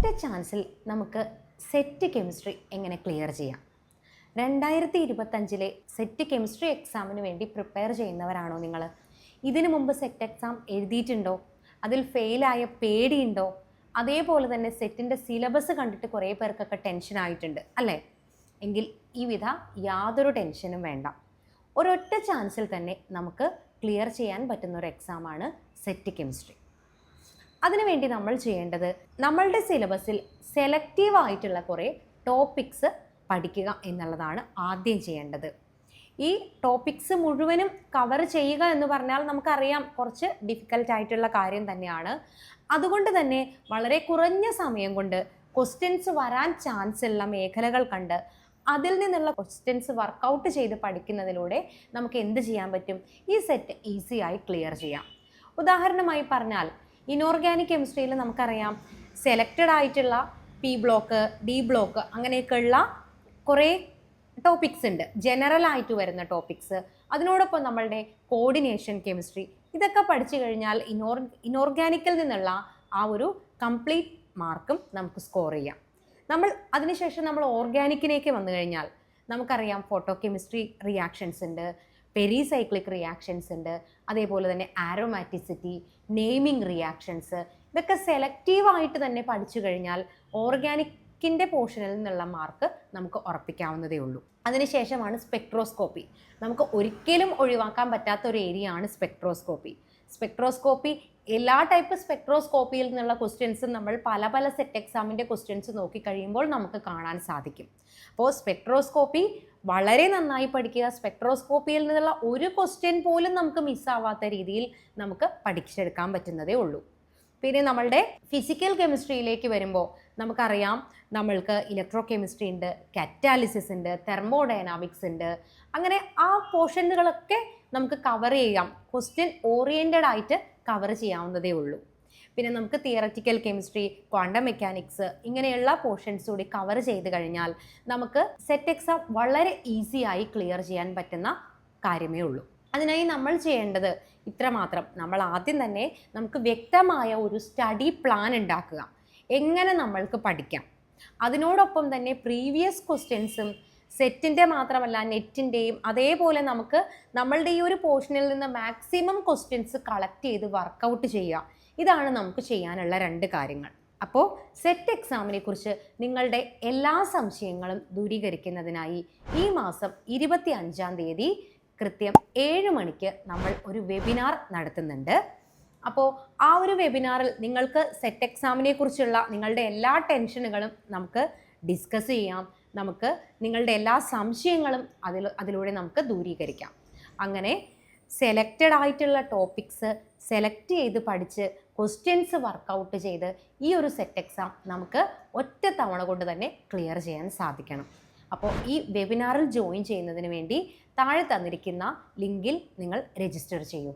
ഒരൊറ്റ ചാൻസിൽ നമുക്ക് set chemistry എങ്ങനെ ക്ലിയർ ചെയ്യാം? രണ്ടായിരത്തി ഇരുപത്തഞ്ചിലെ സെറ്റ് കെമിസ്ട്രി എക്സാമിന് വേണ്ടി പ്രിപ്പയർ ചെയ്യുന്നവരാണോ നിങ്ങൾ ഇതിനു മുമ്പ് സെറ്റ് എക്സാം എഴുതിയിട്ടുണ്ടോ? അതിൽ ഫെയിലായ പേടിയുണ്ടോ? അതേപോലെ തന്നെ സെറ്റിന്റെ സിലബസ് കണ്ടിട്ട് കുറേ പേർക്കൊക്കെ ടെൻഷൻ ആയിട്ടുണ്ട് അല്ലേ? എങ്കിൽ ഈ വിധ യാതൊരു ടെൻഷനും വേണ്ട. ഒരൊറ്റ ചാൻസിൽ തന്നെ നമുക്ക് ക്ലിയർ ചെയ്യാൻ പറ്റുന്ന ഒരു എക്സാമാണ് സെറ്റ് കെമിസ്ട്രി അതിനുവേണ്ടി നമ്മൾ ചെയ്യേണ്ടത് നമ്മളുടെ സിലബസിൽ സെലക്റ്റീവ് ആയിട്ടുള്ള കുറേ ടോപ്പിക്സ് പഠിക്കുക എന്നുള്ളതാണ് ആദ്യം ചെയ്യേണ്ടത്. ഈ ടോപ്പിക്സ് മുഴുവനും കവർ ചെയ്യുക എന്ന് പറഞ്ഞാൽ നമുക്കറിയാം കുറച്ച് ഡിഫിക്കൽട്ട് ആയിട്ടുള്ള കാര്യം തന്നെയാണ്. അതുകൊണ്ട് തന്നെ വളരെ കുറഞ്ഞ സമയം കൊണ്ട് ക്വസ്റ്റ്യൻസ് വരാൻ ചാൻസ് ഉള്ള മേഖലകൾ കണ്ട് അതിൽ നിന്നുള്ള ക്വസ്റ്റ്യൻസ് വർക്കൗട്ട് ചെയ്ത് പഠിക്കുന്നതിലൂടെ നമുക്ക് എന്ത് ചെയ്യാൻ പറ്റും? ഈ സെറ്റ് ഈസിയായി ക്ലിയർ ചെയ്യാം. ഉദാഹരണമായി പറഞ്ഞാൽ ഇനോർഗാനിക് കെമിസ്ട്രിയിൽ നമുക്കറിയാം. സെലക്റ്റഡ് ആയിട്ടുള്ള പി ബ്ലോക്ക് ഡി ബ്ലോക്ക് അങ്ങനെയൊക്കെയുള്ള കുറേ ടോപ്പിക്സ് ഉണ്ട്. ജനറൽ ആയിട്ട് വരുന്ന ടോപ്പിക്സ് അതിനോടൊപ്പം നമ്മളുടെ കോർഡിനേഷൻ കെമിസ്ട്രി ഇതൊക്കെ പഠിച്ചു കഴിഞ്ഞാൽ ഇനോർ ഇനോർഗാനിക്കിൽ നിന്നുള്ള ആ ഒരു കംപ്ലീറ്റ് മാർക്കും നമുക്ക് സ്കോർ ചെയ്യാം. നമ്മൾ അതിനുശേഷം നമ്മൾ ഓർഗാനിക്കിലേക്ക് വന്നു കഴിഞ്ഞാൽ നമുക്കറിയാം ഫോട്ടോ കെമിസ്ട്രി റിയാക്ഷൻസ് ഉണ്ട്. പെരിസൈക്ലിക് റിയാക്ഷൻസ് ഉണ്ട്. അതേപോലെ തന്നെ ആരോമാറ്റിസിറ്റി നെയ്മിങ് റിയാക്ഷൻസ് ഇതൊക്കെ സെലക്റ്റീവായിട്ട് തന്നെ പഠിച്ചു കഴിഞ്ഞാൽ ഓർഗാനിക്കിന്റെ പോർഷനിൽ നിന്നുള്ള മാർക്ക് നമുക്ക് ഉറപ്പിക്കാവുന്നതേ ഉള്ളൂ. അതിനുശേഷമാണ് സ്പെക്ട്രോസ്കോപ്പി നമുക്ക് ഒരിക്കലും ഒഴിവാക്കാൻ പറ്റാത്ത ഒരു ഏരിയ ആണ് സ്പെക്ട്രോസ്കോപ്പി സ്പെക്ട്രോസ്കോപ്പി എല്ലാ ടൈപ്പ് സ്പെക്ട്രോസ്കോപ്പിയിൽ നിന്നുള്ള ക്വസ്റ്റ്യൻസ് നമ്മൾ പല പല സെറ്റ് എക്സാമിന്റെ ക്വസ്റ്റ്യൻസ് നോക്കിക്കഴിയുമ്പോൾ നമുക്ക് കാണാൻ സാധിക്കും. അപ്പോൾ സ്പെക്ട്രോസ്കോപ്പി വളരെ നന്നായി പഠിക്കുക. സ്പെക്ട്രോസ്കോപ്പിയിൽ നിന്നുള്ള ഒരു ക്വസ്റ്റ്യൻ പോലും നമുക്ക് മിസ്സാവാത്ത രീതിയിൽ നമുക്ക് പഠിച്ചെടുക്കാൻ പറ്റുന്നതേ ഉള്ളൂ. പിന്നെ നമ്മളുടെ ഫിസിക്കൽ കെമിസ്ട്രിയിലേക്ക് വരുമ്പോൾ നമുക്കറിയാം നമ്മൾക്ക് ഇലക്ട്രോ കെമിസ്ട്രി ഉണ്ട് കാറ്റാലിസിസ് ഉണ്ട് തെർമോഡൈനാമിക്സ് ഉണ്ട്. അങ്ങനെ ആ പോർഷനുകളൊക്കെ നമുക്ക് കവർ ചെയ്യാം. ക്വസ്റ്റ്യൻ ഓറിയന്റഡ് ആയിട്ട് കവർ ചെയ്യാവുന്നതേ ഉള്ളൂ. പിന്നെ നമുക്ക് തിയററ്റിക്കൽ കെമിസ്ട്രി ക്വാണ്ടം മെക്കാനിക്സ് ഇങ്ങനെയുള്ള പോർഷൻസ് കൂടി കവർ ചെയ്ത് കഴിഞ്ഞാൽ നമുക്ക് സെറ്റ് എക്സാം വളരെ ഈസിയായി ക്ലിയർ ചെയ്യാൻ പറ്റുന്ന കാര്യമേ ഉള്ളൂ. അതിനായി നമ്മൾ ചെയ്യേണ്ടത് ഇത്രമാത്രം നമ്മൾ ആദ്യം തന്നെ നമുക്ക് വ്യക്തമായ ഒരു സ്റ്റഡി പ്ലാൻ ഉണ്ടാക്കുക. എങ്ങനെ നമ്മൾക്ക് പഠിക്കാം? അതിനോടൊപ്പം തന്നെ പ്രീവിയസ് ക്വസ്റ്റ്യൻസും സെറ്റിന്റെ മാത്രമല്ല നെറ്റിന്റെയും അതേപോലെ നമുക്ക് നമ്മളുടെ ഈ ഒരു പോർഷനിൽ നിന്ന് മാക്സിമം ക്വസ്റ്റ്യൻസ് കളക്ട് ചെയ്ത് വർക്കൗട്ട് ചെയ്യുക. ഇതാണ് നമുക്ക് ചെയ്യാനുള്ള രണ്ട് കാര്യങ്ങൾ. അപ്പോൾ സെറ്റ് എക്സാമിനെ കുറിച്ച് നിങ്ങളുടെ എല്ലാ സംശയങ്ങളും ദൂരീകരിക്കുന്നതിനായി ഈ മാസം ഇരുപത്തി അഞ്ചാം തീയതി കൃത്യം ഏഴ് മണിക്ക് നമ്മൾ ഒരു വെബിനാർ നടത്തുന്നുണ്ട്. അപ്പോൾ ആ ഒരു വെബിനാറിൽ നിങ്ങൾക്ക് സെറ്റ് എക്സാമിനെ കുറിച്ചുള്ള നിങ്ങളുടെ എല്ലാ ടെൻഷനുകളും നമുക്ക് ഡിസ്കസ് ചെയ്യാം. നമുക്ക് നിങ്ങളുടെ എല്ലാ സംശയങ്ങളും അതിൽ അതിലൂടെ നമുക്ക് ദൂരീകരിക്കാം. അങ്ങനെ സെലക്റ്റഡ് ആയിട്ടുള്ള ടോപ്പിക്സ് സെലക്ട് ചെയ്ത് പഠിച്ച് ക്വസ്റ്റ്യൻസ് വർക്കൗട്ട് ചെയ്ത് ഈ ഒരു സെറ്റ് എക്സാം നമുക്ക് ഒറ്റ തവണ കൊണ്ട് തന്നെ ക്ലിയർ ചെയ്യാൻ സാധിക്കണം. അപ്പോൾ ഈ വെബിനാറിൽ ജോയിൻ ചെയ്യുന്നതിന് വേണ്ടി താഴെ തന്നിരിക്കുന്ന ലിങ്കിൽ നിങ്ങൾ രജിസ്റ്റർ ചെയ്യൂ.